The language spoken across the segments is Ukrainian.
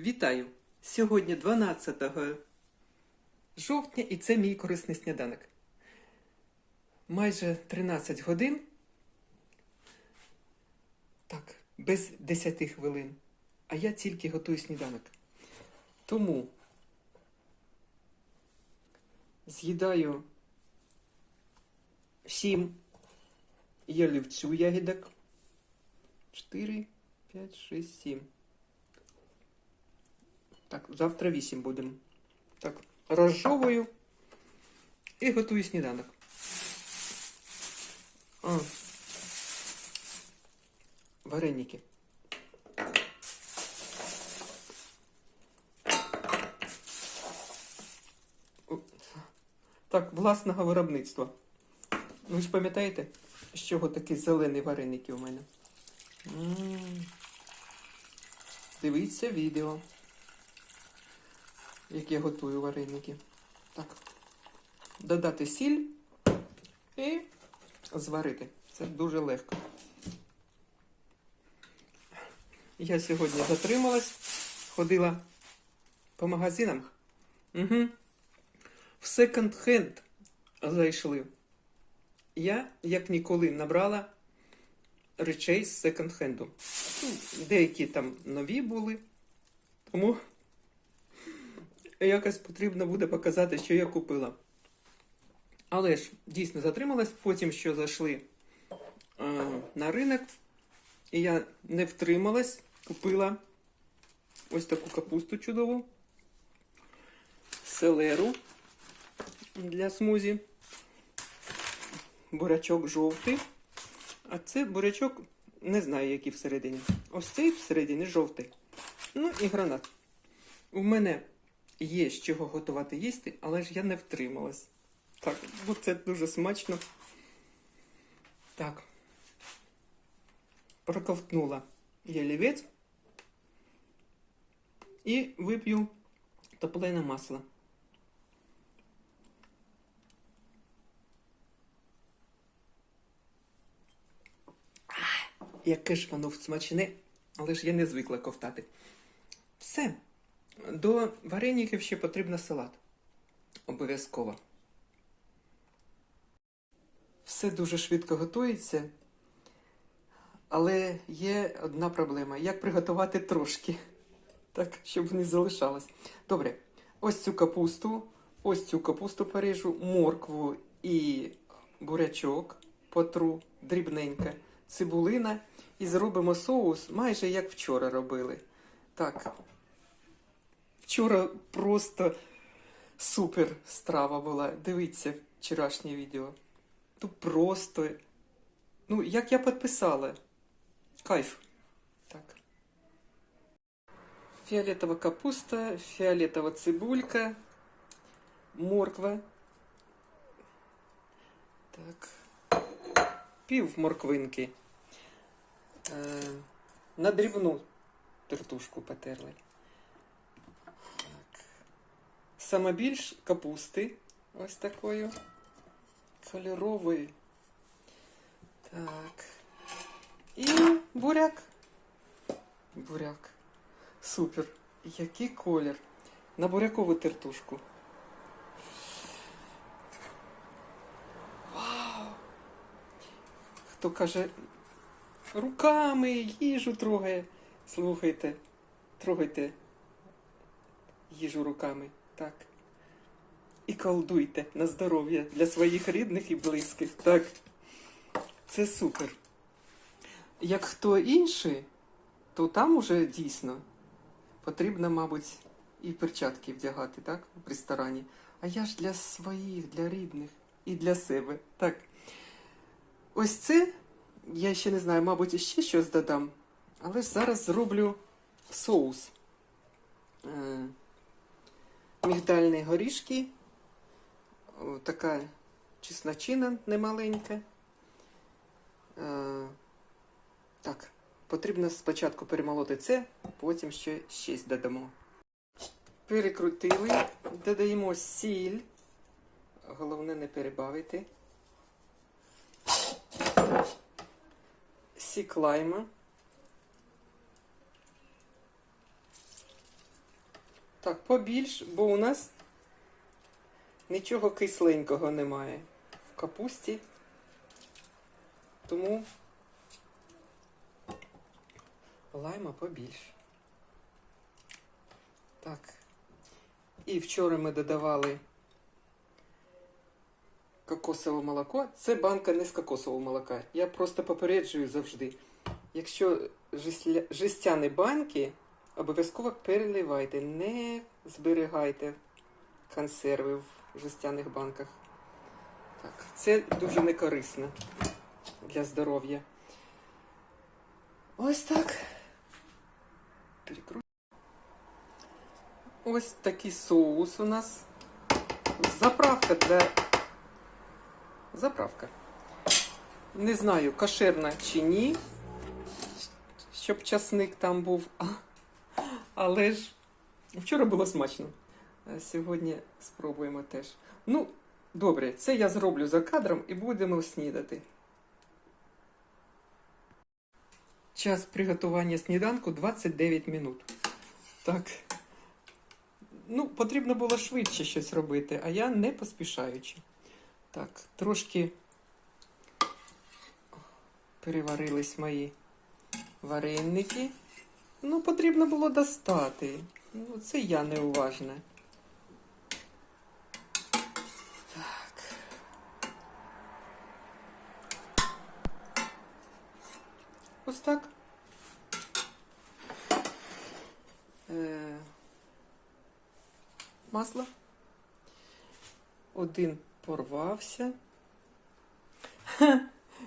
Вітаю! Сьогодні 12 жовтня і це мій корисний сніданок. Майже 13 годин. Так, без 10 хвилин. А я тільки готую сніданок. Тому з'їдаю 7 ялівцю ягідок. 4, 5, 6, 7. Так, завтра 8 будемо. Так, розжовую і готую сніданок. А. Вареники. Так, власного виробництва. Ви ж пам'ятаєте, з чого такі зелені вареники у мене? М. Дивіться відео, як я готую вареники. Так. Додати сіль і зварити. Це дуже легко. Я сьогодні затрималась, ходила по магазинам. Угу. В секонд-хенд зайшли. Я, як ніколи, набрала речей з секонд-хенду. Деякі там нові були, тому якось потрібно буде показати, що я купила. Але ж дійсно затрималась, потім що зайшли е, на ринок, і я не втрималась, купила ось таку капусту чудову, селеру для смузі, бурячок жовтий. А це бурячок, не знаю, який всередині. Ось цей всередині жовтий. Ну і гранат. У мене є з чого готувати їсти, але ж я не втрималась. Так, бо це дуже смачно. Так. Проковтнула ялівець і вип'ю топлене масло. Яке ж воно смачне, але ж я не звикла ковтати. Все. До вареників ще потрібно салат. Обов'язково. Все дуже швидко готується, але є одна проблема: як приготувати трошки, так, щоб не залишалось. Добре, ось цю капусту, ось цю капусту поріжу, моркву і бурячок потру дрібненько, цибулина і зробимо соус майже як вчора робили. Так. Вчора просто супер страва була. Дивіться вчорашнє відео. Ну просто. Ну, як я підписала. Кайф. Так. Фіолетова капуста, фіолетова цибулька, морква. Так. Пів морквинки. Е, на дрібну тертушку потерли. Так. Саме більш капусти. Ось такою. Кольорової. Так. І буряк. Буряк. Супер. Який колір. На бурякову тертушку. Вау! Хто каже, руками їжу трогає. Слухайте, трогайте їжу руками. Так. І колдуйте на здоров'я для своїх рідних і близьких. Так. Це супер. Як хто інший, то там уже дійсно потрібно, мабуть, і перчатки вдягати, так, в ресторані. А я ж для своїх, для рідних і для себе. Так. Ось це, я ще не знаю, мабуть, ще щось додам. Але ж зараз зроблю соус. Мігдальні горішки. Така чесночина немаленька. Е, так, потрібно спочатку перемолоти це, потім ще щось додамо. Перекрутили, додаємо сіль. Головне не перебавити. Сік лайма. Так, побільш, бо у нас нічого кисленького немає в капусті. Тому лайма побільш. Так. І вчора ми додавали кокосове молоко. Це банка не з кокосового молока. Я просто попереджую завжди. Якщо жестяні банки, обов'язково переливайте, не зберігайте консерви в жестяних банках. Так, це дуже некорисно для здоров'я. Ось так. Ось такий соус у нас. Заправка для. Заправка. Не знаю, кошерна чи ні, щоб часник там був. Але ж вчора було смачно. Сьогодні спробуємо теж. Ну, добре, це я зроблю за кадром і будемо снідати. Час приготування сніданку 29 минут. Так. Ну, потрібно було швидше щось робити, а я не поспішаючи. Так, трошки переварились мої вареники. Ну, потрібно було достати. Ну, це я неуважна. Так. Ось так. Е, масло. Один порвався. Ха,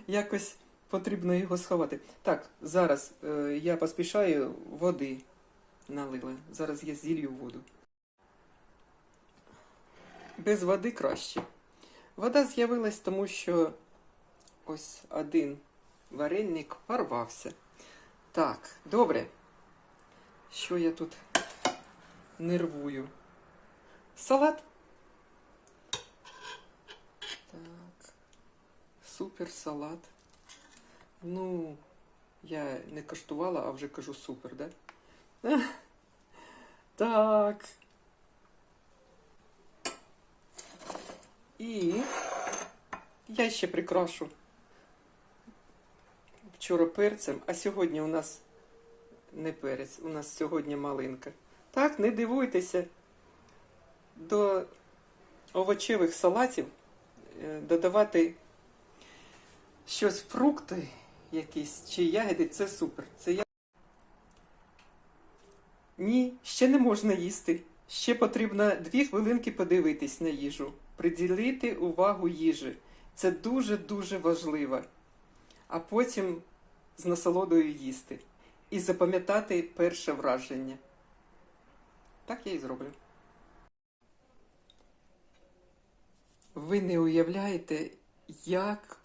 якось потрібно його сховати. Так, зараз е, я поспішаю води налила. Зараз я зілью воду. Без води краще. Вода з'явилась, тому що ось один вареник порвався. Так, добре. Що я тут нервую? Салат. Так. Супер салат. Ну, я не коштувала, а вже кажу супер, да? Так. І я ще прикрашу вчора перцем, а сьогодні у нас не перець, у нас сьогодні малинка. Так, не дивуйтеся. До овочевих салатів е, додавати щось фрукти якісь чи ягоди це супер. Це я... Ні, ще не можна їсти. Ще потрібно дві хвилинки подивитись на їжу, приділити увагу їжі. Це дуже-дуже важливо. А потім з насолодою їсти. І запам'ятати перше враження. Так я і зроблю. Ви не уявляєте, як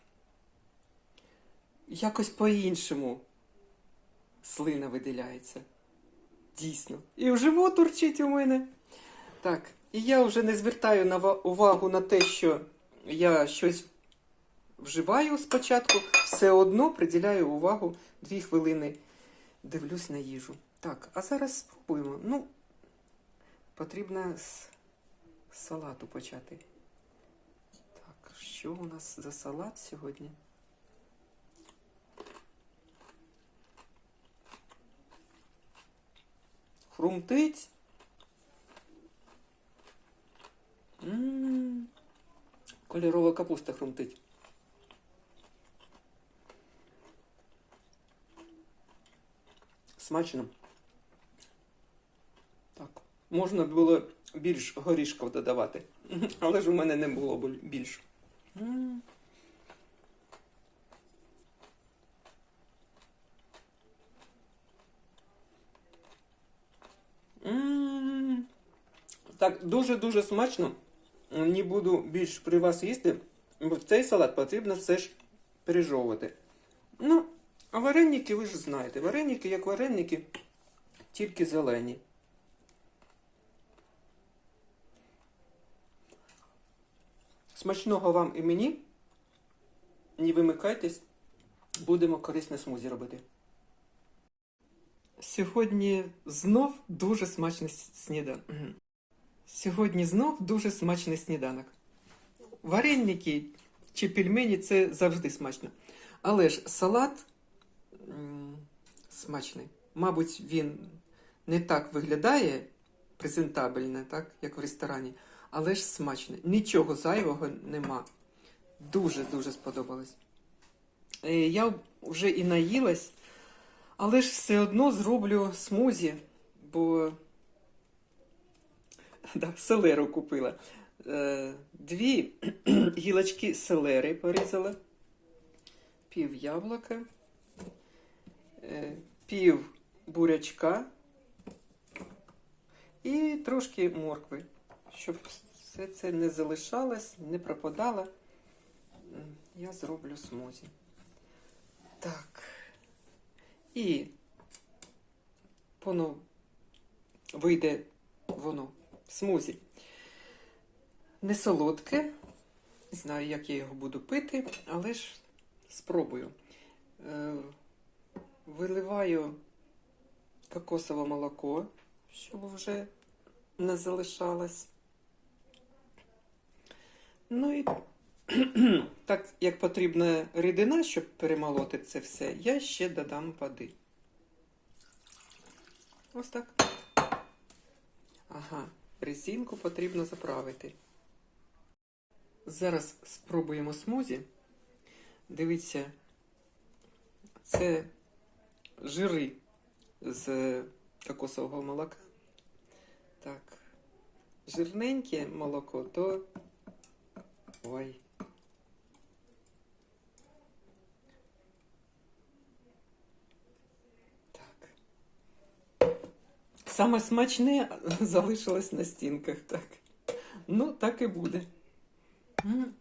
якось по-іншому слина виділяється. Дійсно. І в живот урчить у мене. Так, і я вже не звертаю на увагу на те, що я щось вживаю спочатку, все одно приділяю увагу дві хвилини. Дивлюсь на їжу. Так, а зараз спробуємо. Ну, потрібно з салату почати. Так, що у нас за салат сьогодні? Хрумтить. М, Кольорова капуста хрумтить. Смачно. Так. Можна було більш горішків додавати. Але ж у мене не було більш. Так, дуже-дуже смачно. Не буду більш при вас їсти, бо цей салат потрібно все ж пережовувати. Ну, а вареники ви ж знаєте. Вареники, як вареники, тільки зелені. Смачного вам і мені. Не вимикайтесь, будемо корисне смузі робити. Сьогодні знов дуже смачний сніданок. Сьогодні знов дуже смачний сніданок. Вареники чи пельмені це завжди смачно. Але ж салат смачний. Мабуть, він не так виглядає презентабельно, так, як в ресторані, але ж смачний. Нічого зайвого нема. Дуже-дуже сподобалось. Е, Я вже і наїлась, але ж все одно зроблю смузі, бо да, селеру купила. Е, Дві гілочки селери порізала, пів яблука, е, пів бурячка і трошки моркви, щоб все це не залишалось, не пропадало. Я зроблю смузі. Так. І воно вийде воно смузі. Не солодке. Не знаю, як я його буду пити, але ж спробую. Е, виливаю кокосове молоко, щоб вже не залишалось. Ну і так як потрібна рідина, щоб перемолоти це все, я ще додам води. Ось так. Ага, резинку потрібно заправити. Зараз спробуємо смузі. Дивіться, це жири з кокосового молока. Так, жирненьке молоко, то. Ой. Так. Саме смачне залишилось на стінках, так. Ну, так і буде. М,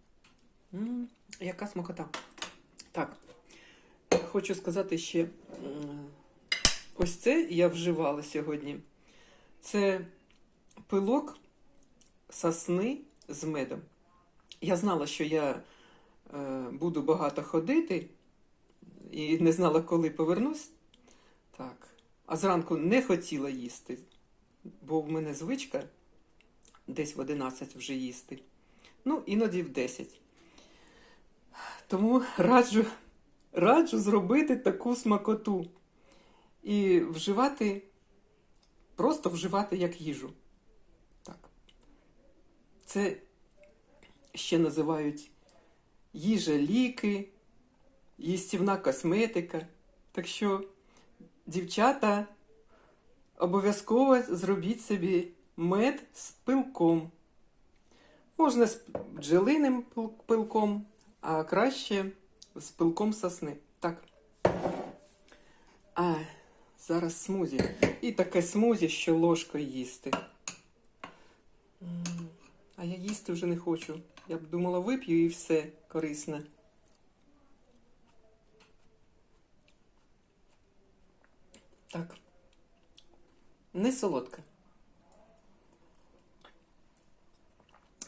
м, Яка смакота. Так. Хочу сказати ще. Ось це я вживала сьогодні. Це пилок сосни з медом. Я знала, що я е, буду багато ходити і не знала, коли повернусь. Так. А зранку не хотіла їсти, бо в мене звичка десь в 11 вже їсти. Ну, іноді в 10. Тому раджу, раджу зробити таку смакоту і вживати, просто вживати як їжу. Так. Це ще називають їжа ліки, їстівна косметика. Так що, дівчата, обов'язково зробіть собі мед з пилком. Можна з бджолиним пилком, а краще з пилком сосни. Так. А, зараз смузі. І таке смузі, що ложкою їсти. А я їсти вже не хочу. Я б думала, вип'ю і все корисне. Так. Не солодка.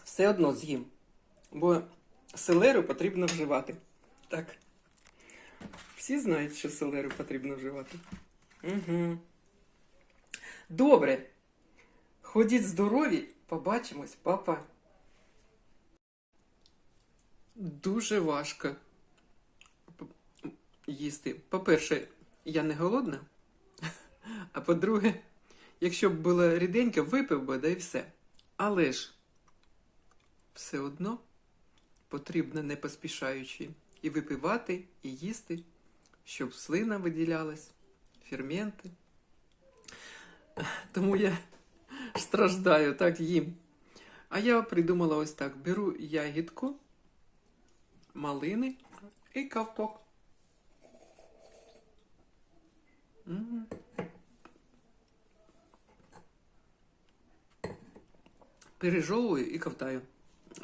Все одно з'їм. Бо селеру потрібно вживати. Так. Всі знають, що селеру потрібно вживати. Угу. Добре. Ходіть здорові, побачимось, папа. Дуже важко їсти. По-перше, я не голодна. А по-друге, якщо б була ріденька, випив би, да і все. Але ж все одно потрібно не поспішаючи і випивати, і їсти, щоб слина виділялась, ферменти. Тому я страждаю, так їм. А я придумала ось так: беру ягідку, малини і ковток. М. Пережовую і ковтаю.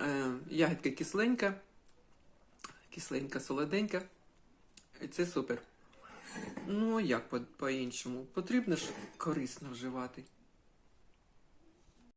Е, ягідка кисленька, кисленька, солоденька. І це супер. Ну, як по- по-іншому? Потрібно ж корисно вживати.